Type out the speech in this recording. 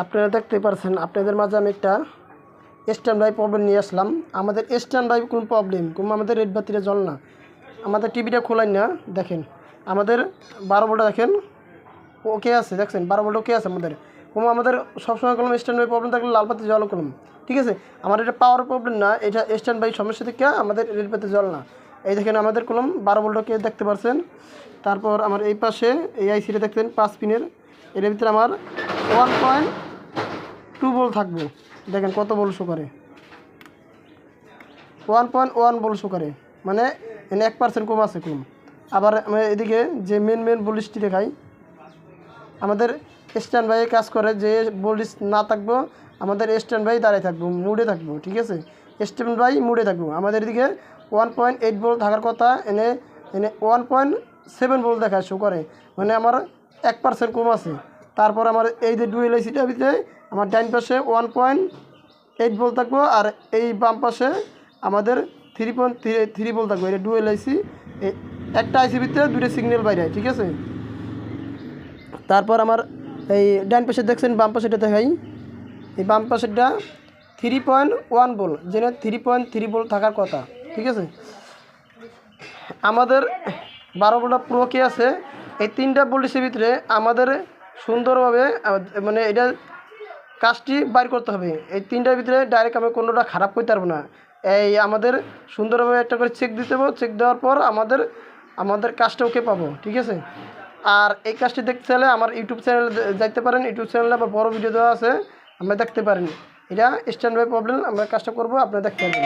আপনারা দেখতে পারছেন, আপনাদের মাঝে আমি একটা স্ট্যান্ড বাই প্রবলেম নিয়ে আসলাম। আমাদের স্ট্যান্ড বাই কোনো প্রবলেম কোনো আমাদের রেড বাতিটা জল না। আমাদের টিভিটা খোলাই না, দেখেন। আমাদের বারো ভোল্টটা দেখেন ওকে আছে, দেখছেন? বারো ভোল্ট ওকে আছে আমাদের। কোনো আমাদের সবসময় কলম স্ট্যান্ড বাই প্রবলেম থাকলে লাল বাতি জল করলাম ঠিক আছে? আমার এটা পাওয়ার প্রবলেম না, এটা স্ট্যান্ড বাই সমস্যা থেকে আমাদের রেড বাতি জল না। এই দেখেন আমাদের কলম বারো ভোল্টকে দেখতে পারছেন। তারপর আমার এই পাশে এই আইসিটা দেখতেন, পাঁচ পিনের এর ভিতরে আমার ওয়ান পয়েন্ট টু বল থাকবে। দেখেন কত বল শো করে। One point one ball show করে। মানে এনে এক পার্সেন্ট কম আছে কম। আবার এদিকে যে মেন মেন বলিশটি দেখাই, আমাদের স্ট্যান্ড বাই কাজ করে যে বলিশ না থাকব, আমাদের স্ট্যান্ড বাই দাঁড়ায় থাকব, মুডে থাকব, ঠিক আছে? স্ট্যান্ড বাই মুডে থাকব। আমাদের এদিকে ওয়ান পয়েন্ট এইট বল থাকার কথা, এনে এনে ওয়ান পয়েন্ট সেভেন বল দেখায় শো করে। মানে আমার এক পার্সেন্ট কম আছে। তারপর আমার এই যে ডুয়েল এসিটার ভিতরে আমার ডাইন পাশে ওয়ান পয়েন্ট এইট বল থাকব আর এই বাম পাশে আমাদের three point three three ball থাকব। এটা ডুয়েল আইসি একটা আইসির ভিতরে দুটো সিগন্যাল বাইরে, ঠিক আছে? তারপর আমার এই ডান পাশে দেখছেন, বাম পাশেটা দেখাই। এই বাম পাশেরটা থ্রি পয়েন্ট ওয়ান বল যেটা থ্রি পয়েন্ট থ্রি বল থাকার কথা, ঠিক আছে? আমাদের বারো বলটা প্রো কে আছে, এই তিনটা বলিসের ভিতরে আমাদের সুন্দরভাবে মানে এটা কাজটি বাইর করতে হবে। এই তিনটার ভিতরে ডাইরেক্ট আমি কোনোটা খারাপ করতে পারব না। এই আমাদের সুন্দরভাবে একটা করে চেক দিতে হবে। চেক দেওয়ার পর আমাদের আমাদের কাজটা ওকে পাবো, ঠিক আছে? আর এই কাজটি দেখতে চাইলে আমার ইউটিউব চ্যানেলে যাইতে পারেন। ইউটিউব চ্যানেলে আবার বড় ভিডিও দেওয়া আছে, আমরা দেখতে পারেন। এটা স্ট্যান্ড বাই প্রবলেম আমরা কাজটা করব, আপনারা দেখতে পারবেন।